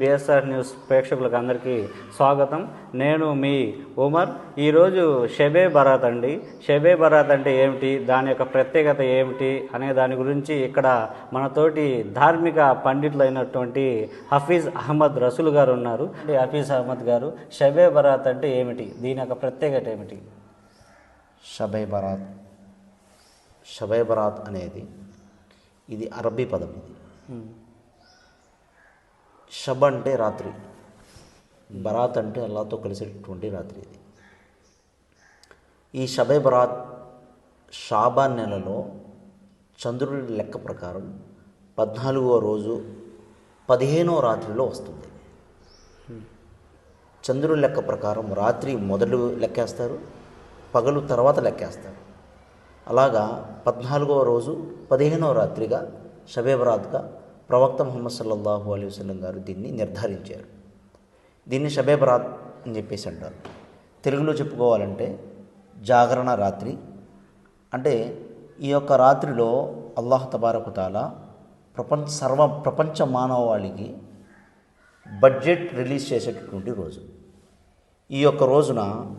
BSR news ప్రేక్షకులకు అందరికీ స్వాగతం. నేను మీ ఉమర్. ఈరోజు షెబే బరాత్ అండి. షెబే బరాత్ అంటే ఏమిటి? దాని యొక్క ప్రత్యేకత ఏమిటి? అనే దాని గురించి ఇక్కడ మనతోటి ధార్మిక పండితులు అయినటువంటి హఫీజ్ అహ్మద్ రసూల్ గారు ఉన్నారు. హఫీజ్ అహ్మద్ గారు షెబే బరాత్ అంటే ఏమిటి? దీని యొక్క ప్రత్యేకత ఏమిటి? షబై బరాత్. షబై బరాత్ అనేది ఇది అరబీ పదం. ఇది షబ్ అంటే రాత్రి. బరాత్ అంటే అల్లాతో కలిసేటటువంటి రాత్రి ఇది. ఈ షబే బరాత్ షాబాన్ నెలలో చంద్రుడి లెక్క ప్రకారం పద్నాలుగో రోజు పదిహేనో రాత్రిలో వస్తుంది. చంద్రుడి లెక్క ప్రకారం రాత్రి మొదలు లెక్కేస్తారు పగలు తర్వాత లెక్కేస్తారు. అలాగా పద్నాలుగవ రోజు పదిహేనవ రాత్రిగా షబే బరాత్గా ప్రవక్త ముహమ్మద్ సల్లల్లాహు అలీ వసలం గారు దీన్ని నిర్ధారించారు. దీన్ని షబే బరాత్ అని చెప్పేసి అంటారు. తెలుగులో చెప్పుకోవాలంటే జాగరణ రాత్రి. అంటే ఈ యొక్క రాత్రిలో అల్లాహ్ తబారకు తాలా ప్రపంచ సర్వ ప్రపంచ మానవాళికి బడ్జెట్ రిలీజ్ చేసేటటువంటి రోజు. ఈ యొక్క రోజున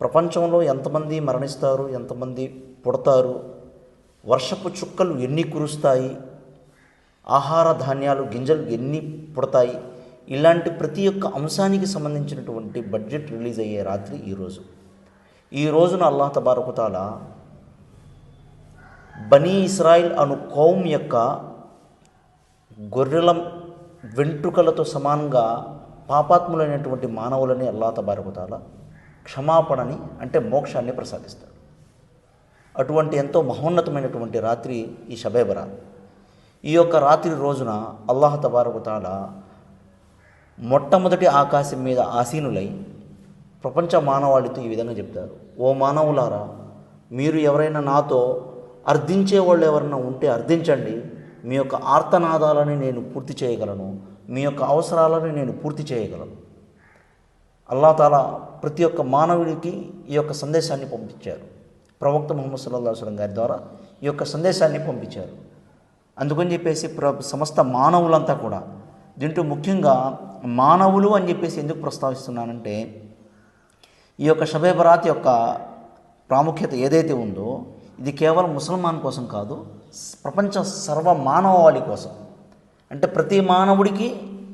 ప్రపంచంలో ఎంతమంది మరణిస్తారు ఎంతమంది పుడతారు వర్షపు చుక్కలు ఎన్ని కురుస్తాయి ఆహార ధాన్యాలు గింజలు ఎన్ని పుడతాయి? ఇలాంటి ప్రతి ఒక్క అంశానికి సంబంధించినటువంటి బడ్జెట్ రిలీజ్ అయ్యే రాత్రి ఈరోజు ఈ రోజున అల్లాహ తబారకుతాల బనీ ఇస్రాయిల్ అను కౌమ్ యొక్క గొర్రెల వెంట్రుకలతో సమానంగా పాపాత్ములైనటువంటి మానవులని అల్లా తబారకుతాల క్షమాపణని అంటే మోక్షాన్ని ప్రసాదిస్తాడు. అటువంటి ఎంతో మహోన్నతమైనటువంటి రాత్రి ఈ షబేబరా ఈ యొక్క రాత్రి రోజున అల్లాహ తబారకుతాల మొట్టమొదటి ఆకాశం మీద ఆసీనులై ప్రపంచ మానవాళితో ఈ విధంగా చెప్తారు. ఓ మానవులారా మీరు ఎవరైనా నాతో అర్థించే వాళ్ళు ఎవరైనా ఉంటే అర్థించండి. మీ యొక్క ఆర్తనాదాలని నేను పూర్తి చేయగలను. మీ యొక్క అవసరాలను నేను పూర్తి చేయగలను. అల్లా తాలా ప్రతి ఒక్క మానవుడికి ఈ యొక్క సందేశాన్ని పంపించారు. ప్రవక్త ముహమ్మద్ సల్లా వసలం గారి ద్వారా ఈ యొక్క సందేశాన్ని పంపించారు. అందుకని చెప్పేసి ప్ర సమస్త మానవులంతా కూడా దీంట్లో ముఖ్యంగా మానవులు అని చెప్పేసి ఎందుకు ప్రస్తావిస్తున్నానంటే ఈ యొక్క షబే బరాత్ యొక్క ప్రాముఖ్యత ఏదైతే ఉందో ఇది కేవలం ముసల్మాన్ కోసం కాదు ప్రపంచ సర్వ మానవాళి కోసం. అంటే ప్రతి మానవుడికి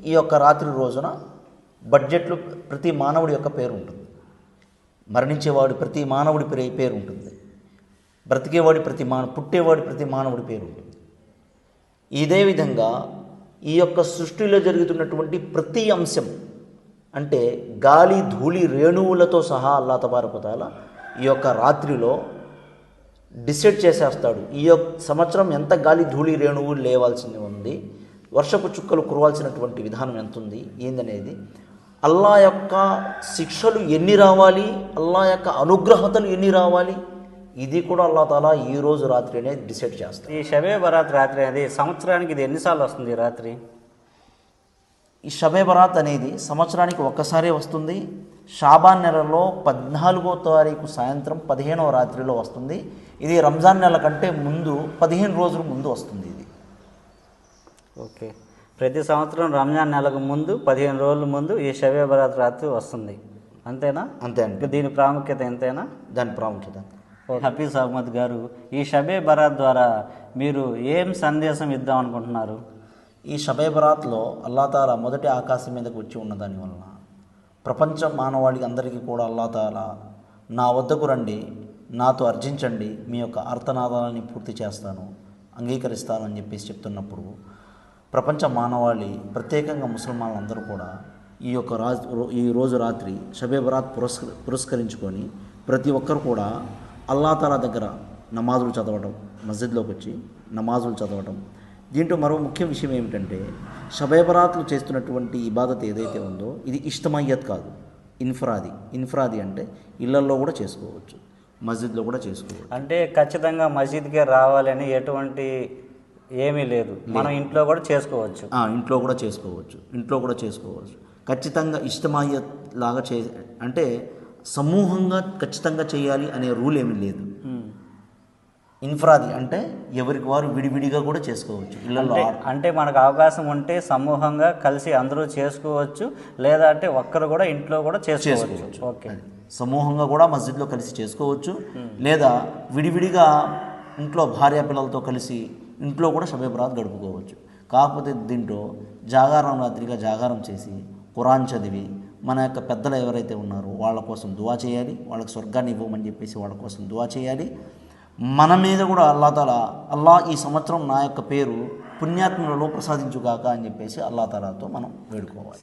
ఈ యొక్క రాత్రి రోజున బడ్జెట్లో ప్రతి మానవుడి యొక్క పేరు ఉంటుంది. మరణించేవాడు ప్రతి మానవుడి పేరు పేరు ఉంటుంది. బ్రతికేవాడి ప్రతి మాన పుట్టేవాడి ప్రతి మానవుడి పేరు ఉంటుంది. ఇదే విధంగా ఈ యొక్క సృష్టిలో జరుగుతున్నటువంటి ప్రతి అంశం అంటే గాలి ధూళి రేణువులతో సహా అల్లా తబారకుతాల ఈ యొక్క రాత్రిలో డిసైడ్ చేసేస్తాడు ఈ యొక్క సంవత్సరం ఎంత గాలి ధూళి రేణువులు లేవాల్సింది ఉంది వర్షపు చుక్కలు కురవాల్సినటువంటి విధానం ఎంత ఉంది ఏందనేది. అల్లా యొక్క శిక్షలు ఎన్ని రావాలి అల్లా యొక్క అనుగ్రహతలు ఎన్ని రావాలి ఇది కూడా అల్లా తాలా ఈ రోజు రాత్రి అనేది డిసైడ్ చేస్తాడు. ఈ షబే బరాత్ రాత్రి అనేది సంవత్సరానికి ఇది ఎన్నిసార్లు వస్తుంది ఈ రాత్రి? ఈ షబే బరాత్ అనేది సంవత్సరానికి ఒక్కసారే వస్తుంది. షాబాన్ నెలలో పద్నాలుగో తారీఖు సాయంత్రం పదిహేనవ రాత్రిలో వస్తుంది. ఇది రంజాన్ నెల కంటే ముందు పదిహేను రోజుల ముందు వస్తుంది ఇది. ఓకే. ప్రతి సంవత్సరం రంజాన్ నెలకు ముందు పదిహేను రోజుల ముందు ఈ షబే బరాత్ రాత్రి వస్తుంది. అంతేనా? అంతే అండి. దీని ప్రాముఖ్యత ఎంతైనా? దాని ప్రాముఖ్యత. హఫీజ్ అహ్మద్ గారు ఈ షబే బరాత్ ద్వారా మీరు ఏం సందేశం ఇద్దాం అనుకుంటున్నారు? ఈ షబే బరాత్లో అల్లా తాలా మొదటి ఆకాశం మీదకి వచ్చి ఉన్న దాని వలన ప్రపంచ మానవాళికి అందరికీ కూడా అల్లా తాలా నా వద్దకు రండి నాతో అర్జించండి మీ యొక్క అర్థనాదాలని పూర్తి చేస్తాను అంగీకరిస్తాను అని చెప్పేసి చెప్తున్నప్పుడు ప్రపంచ మానవాళి ప్రత్యేకంగా ముసల్మాన్లు అందరూ కూడా ఈ యొక్క రా ఈ రోజు రాత్రి షబే బరాత్ పురస్క పురస్కరించుకొని ప్రతి ఒక్కరు కూడా అల్లా తాలా దగ్గర నమాజులు చదవడం మస్జిద్లోకి వచ్చి నమాజులు చదవడం దీంట్లో మరో ముఖ్య విషయం ఏమిటంటే షబే బరాత్లు చేస్తున్నటువంటి ఇబాదత్ ఏదైతే ఉందో ఇది ఇష్టమయ్యత్ కాదు. ఇన్ఫ్రాది. ఇన్ఫ్రాది అంటే ఇళ్ళల్లో కూడా చేసుకోవచ్చు మస్జిద్లో కూడా చేసుకోవచ్చు. అంటే ఖచ్చితంగా మసీద్కే రావాలని ఎటువంటి ఏమీ లేదు. మనం ఇంట్లో కూడా చేసుకోవచ్చు. ఇంట్లో కూడా చేసుకోవచ్చు. ఇంట్లో కూడా చేసుకోవచ్చు. ఖచ్చితంగా ఇష్టమయ్యత్ లాగా చే అంటే సమూహంగా ఖచ్చితంగా చేయాలి అనే రూల్ ఏమీ లేదు. ఇన్ఫ్రాది అంటే ఎవరికి వారు విడివిడిగా కూడా చేసుకోవచ్చు ఇళ్ళల్లో అంటే మనకు అవకాశం ఉంటే సమూహంగా కలిసి అందరూ చేసుకోవచ్చు లేదా అంటే ఒక్కరు కూడా ఇంట్లో కూడా చేసుకోవచ్చు. ఓకే. సమూహంగా కూడా మస్జిద్లో కలిసి చేసుకోవచ్చు లేదా విడివిడిగా ఇంట్లో భార్య పిల్లలతో కలిసి ఇంట్లో కూడా షబే బరాత్ గడుపుకోవచ్చు. కాకపోతే దీంట్లో జాగారం రాత్రిగా జాగారం చేసి ఖురాన్ చదివి మన యొక్క పెద్దలు ఎవరైతే ఉన్నారో వాళ్ళ కోసం దువా చేయాలి వాళ్ళకి స్వర్గాన్ని ఇవ్వమని చెప్పేసి వాళ్ళ కోసం దువా చేయాలి. మన మీద కూడా అల్లాతాల అల్లా ఈ సంవత్సరం నా యొక్క పేరు పుణ్యాత్మలలో ప్రసాదించుగాక అని చెప్పేసి అల్లా తాలాతో మనం వేడుకోవాలి.